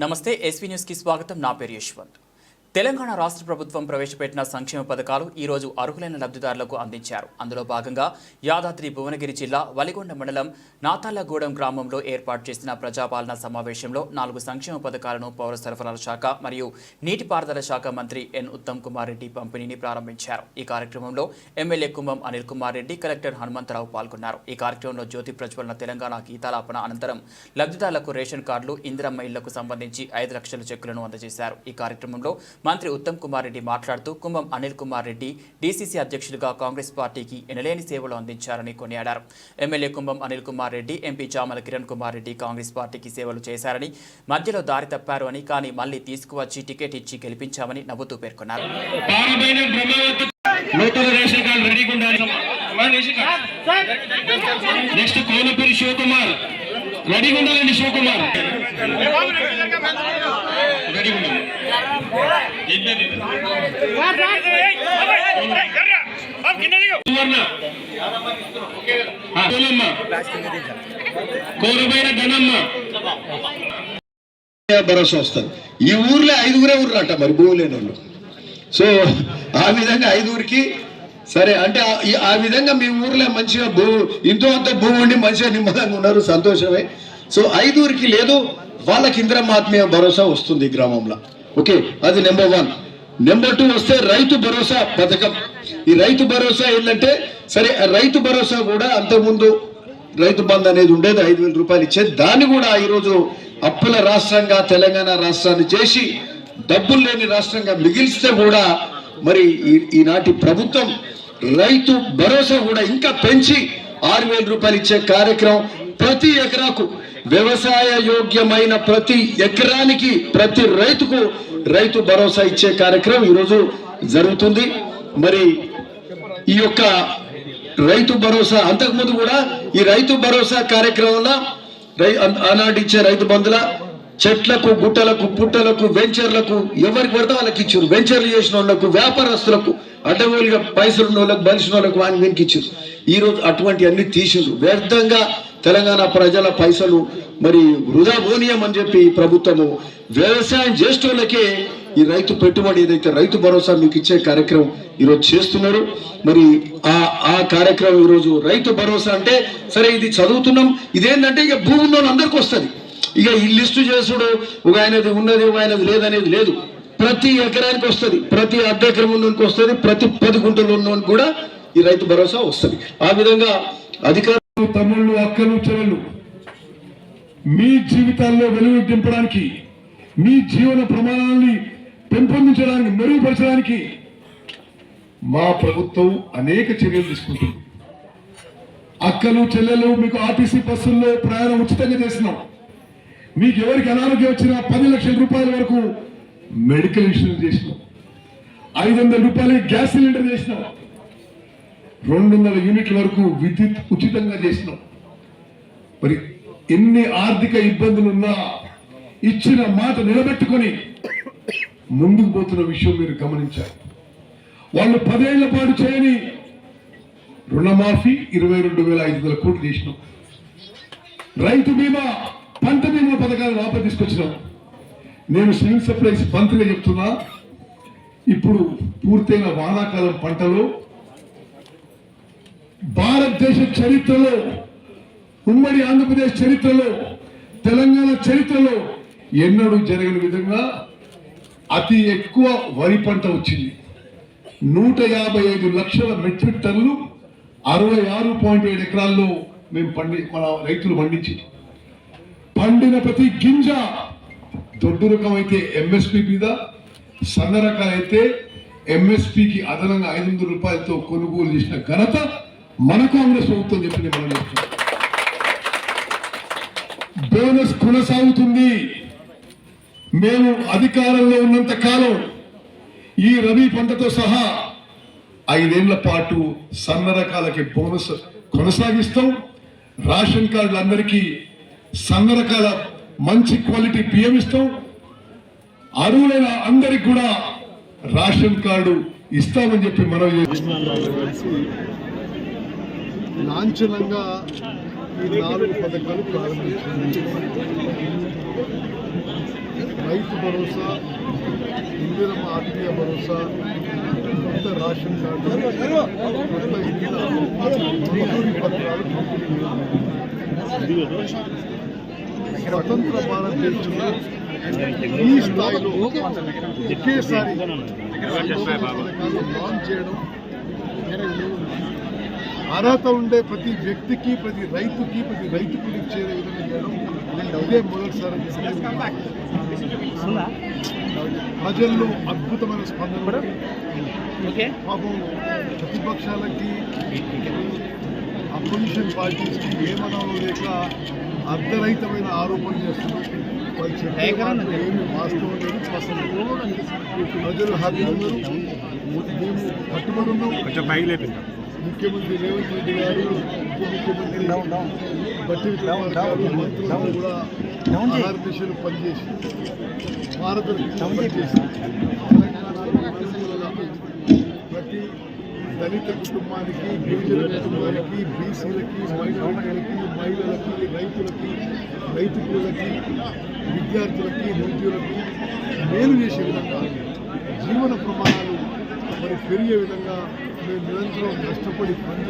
నమస్తే ఎస్వీ న్యూస్కి స్వాగతం. నా పేరు యశ్వంత్. తెలంగాణ రాష్ట్ర ప్రభుత్వం ప్రవేశపెట్టిన సంక్షేమ పథకాలు ఈరోజు అర్హులైన లబ్ధిదారులకు అందించారు. అందులో భాగంగా యాదాద్రి భువనగిరి జిల్లా వలిగొండ మండలం నాతాలగూడెం గ్రామంలో ఏర్పాటు చేసిన ప్రజాపాలన సమావేశంలో నాలుగు సంక్షేమ పథకాలను పౌర సరఫరాల శాఖ మరియు నీటిపారుదల శాఖ మంత్రి ఎన్ ఉత్తమ్ కుమార్ రెడ్డి పంపిణీని ప్రారంభించారు. ఈ కార్యక్రమంలో ఎమ్మెల్యే కుంభం అనిల్ కుమార్ రెడ్డి కలెక్టర్ హనుమంతరావు పాల్గొన్నారు. ఈ కార్యక్రమంలో జ్యోతి ప్రజ్వలన తెలంగాణ గీతాలాపన అనంతరం లబ్ధిదారులకు రేషన్ కార్డులు ఇందిరమ్మ ఇళ్ళకు సంబంధించి ఐదు లక్షల చెక్కులను అందజేశారు. ఈ కార్యక్రమంలో మంత్రి ఉత్తమ్ కుమార్ రెడ్డి మాట్లాడుతూ కుంభం అనిల్ కుమార్ రెడ్డి డీసీసీ అధ్యక్షులుగా కాంగ్రెస్ పార్టీకి ఎనలేని సేవలు అందించారని కొనియాడారు ఎమ్మెల్యే కుంభం అనిల్ కుమార్ రెడ్డి ఎంపీ చామల కిరణ్ కుమార్ రెడ్డి కాంగ్రెస్ పార్టీకి సేవలు చేశారని మధ్యలో దారి తప్పారు అని కానీ మళ్ళీ తీసుకువచ్చి టికెట్ ఇచ్చి గెలిపించామని నవ్వుతూ పేర్కొన్నారు నూతన రేషన్ కార్డు రెడీగా ఉండాలి. నెక్స్ట్ కోనపూరి శివకుమార్ రెడీగా ఉండాలండి శివకుమార్ రెడీగా ఉండాలి ఏం పేరు ఇది? సువర్ణ ఆ, కోలమ్మ కోరబైన ధనమ్మ భరోసా వస్తుంది. ఈ ఊర్లో ఐదుగురే ఊర్రంట మరి భూలేని లేని వాళ్ళు. సో ఆ విధంగా ఐదుగురికి సరే అంటే ఆ- విధంగా మీ ఊర్లో మంచిగా భూ ఇంతో అంత భూమి ఉండి మంచిగా నిమ్మలంగా ఉన్నారు సంతోషమే. సో ఐదుగురికి లేదు వాళ్ళకి ఇంద్రమాత్మీయ భరోసా వస్తుంది ఈ గ్రామంలో. ఓకే అది నెంబర్ వన్ నెంబర్ టూ వస్తే రైతు భరోసా పథకం. ఈ రైతు భరోసా ఏంటంటే సరే రైతు భరోసా కూడా అంతకుముందు రైతు బంద్ అనేది ఉండేది ఐదు వేల రూపాయలు ఇచ్చేది. దాన్ని కూడా ఈరోజు అప్పుల రాష్ట్రంగా తెలంగాణ రాష్ట్రాన్ని చేసి డబ్బులు లేని రాష్ట్రంగా మిగిలిస్తే కూడా మరి ఈ- ఈనాటి ప్రభుత్వం రైతు భరోసా కూడా ఇంకా పెంచి ఆరు వేల రూపాయలు ఇచ్చే కార్యక్రమం ప్రతి ఎకరాకు వ్యవసాయ యోగ్యమైన ప్రతి ఎకరానికి ప్రతి రైతుకు రైతు భరోసా ఇచ్చే కార్యక్రమం ఈరోజు జరుగుతుంది. మరి ఈ యొక్క రైతు భరోసా అంతకుముందు కూడా ఈ రైతు భరోసా కార్యక్రమంలో రై రైతు బంధుల చెట్లకు గుట్టలకు పుట్టలకు వెంచర్లకు ఎవరికి పడితే వాళ్ళకి ఇచ్చారు. వెంచర్లు చేసిన వాళ్ళకు వ్యాపారస్తులకు అడ్డగోలుగా పైసలు ఉన్న వాళ్ళకు బలిసిన వాళ్ళకు వాని వెనక్కి ఇచ్చారు. ఈరోజు అటువంటి అన్ని తీసిండ్రు. వ్యర్థంగా తెలంగాణ ప్రజల పైసలు మరి వృధా పోనీయం అని చెప్పి ప్రభుత్వము వ్యవసాయం చేసేటోళ్ళకే ఈ రైతు పెట్టుబడి ఏదైతే రైతు భరోసా మీకు ఇచ్చే కార్యక్రమం ఈరోజు చేస్తున్నారు. మరి ఆ ఆ కార్యక్రమం ఈరోజు రైతు భరోసా అంటే సరే ఇది చదువుతున్నాం. ఇదేంటంటే ఇక భూమి ఉన్న అందరికి వస్తుంది. ఇక ఈ లిస్టు చేసుడు ఒక ఆయనది ఉన్నది ఒక ఆయనది లేదనేది లేదు. ప్రతి ఎకరానికి వస్తుంది ప్రతి అర్ధ ఎకరం ఉన్నోనికి వస్తుంది ప్రతి పది గుంటలు ఉన్నోనికి కూడా ఈ రైతు భరోసా వస్తుంది. ఆ విధంగా అధికారులు తమ్ముళ్ళు అక్కలు చెల్లెళ్ళు మీ జీవితాల్లో వెలుగు దింపడానికి మీ జీవన ప్రమాణాలని పెంపొందించడానికి మెరుగుపరచడానికి మా ప్రభుత్వం అనేక చర్యలు తీసుకుంటుంది. అక్కలు చెల్లెలు మీకు ఆర్టీసీ బస్సుల్లో ప్రయాణం ఉచితంగా చేసినాం మీకు ఎవరికి అనారోగ్యం వచ్చినా పది లక్షల రూపాయల వరకు మెడికల్ ఇన్సూరెన్స్ చేసినాం. ఐదు వందల రూపాయలు గ్యాస్ సిలిండర్ చేసినాం. రెండు వందల యూనిట్ల వరకు విద్యుత్ ఉచితంగా చేసినాం. మరి ఎన్ని ఆర్థిక ఇబ్బందులున్నా ఇచ్చిన మాట నిలబెట్టుకొని ముందుకు పోతున్న విషయం మీరు గమనించారు వాళ్ళు పదేళ్ళ పాటు చేయని రుణమాఫీ ఇరవై రెండు వేల ఐదు వందల కోట్లు చేసినాం. రైతు బీమా పంట బీమా పథకాలు లోపల తీసుకొచ్చినాం. నేను సివిల్ సప్లైస్ మంత్రిగా చెప్తున్నా ఇప్పుడు పూర్తయిన వానాకాలం పంటలో భారతదేశ చరిత్రలో ఉమ్మడి ఆంధ్రప్రదేశ్ చరిత్రలో తెలంగాణ చరిత్రలో ఎన్నడూ జరగని విధంగా అతి ఎక్కువ వరి పంట వచ్చింది. నూట యాభై ఐదు లక్షల మెట్రిక్ టన్లు అరవై ఆరు పాయింట్ ఏడు ఎకరాల్లో మేము పండి మన రైతులు పండించి పండిన ప్రతి గింజ దొడ్డు రకం అయితే ఎంఎస్పి మీద సన్న రకాలైతే ఎంఎస్పికి అదనంగా ఐదు వందల రూపాయలతో కొనుగోలు చేసిన ఘనత మన కాంగ్రెస్ ప్రభుత్వం చెప్పింది మనం బోనస్ కొనసాగుతుంది. మేము అధికారంలో ఉన్నంత కాలం ఈ రబీ పంటతో సహా ఐదేళ్ళ పాటు సన్న రకాలకి బోనస్ కొనసాగిస్తాం. రేషన్ కార్డులందరికీ సన్న రకాల మంచి క్వాలిటీ బియ్యం ఇస్తాం. అరువులైన అందరికి కూడా రేషన్ కార్డు ఇస్తామని చెప్పి మనం లాంఛనంగా ఈ నాలుగు పథకాలు ప్రారంభించింది. రైతు భరోసా ఇందిరమ్మ ఆత్మీయ భరోసా కొత్త రేషన్ కార్డు కొత్త ఇందిరా పత్రాలు పంపిణీ స్వతంత్ర భారతదేశంలో ఈ స్థాయిలో ఒకేసారి లాంచ్ చేయడం అర్హత ఉండే ప్రతి వ్యక్తికి ప్రతి రైతుకి ప్రతి రైతుకు చేరే విధంగా చేయడం ఇదే మొదటిసారి ప్రజల్లో అద్భుతమైన స్పందన. పాపం ప్రతిపక్షాలకి అపోజిషన్ పార్టీస్కి ఏమనాలో లేక అర్ధరహితమైన ఆరోపణలు చేస్తున్నారు. వాస్తవం. ప్రజలు హ్యాపీ ఉన్నారు. మేము కట్టుబడి ఉన్నాం. ముఖ్యమంత్రి రేవంత్ రెడ్డి గారు ఉప ముఖ్యమంత్రి బట్టి మంత్రులు కూడా ఆహార దిశలు పనిచేసి తెలంగాణలో ప్రతి దళిత కుటుంబానికి గిరిజన కుటుంబానికి బీసీలకి మైనారిటీలకి మహిళలకి రైతులకి రైతు కూలకి విద్యార్థులకి నిరుద్యోగులకి మేలు చేసే విధంగా జీవన ప్రమాణాలు మరి పెరిగే విధంగా మేము నిరంతరం కష్టపడి పనిచే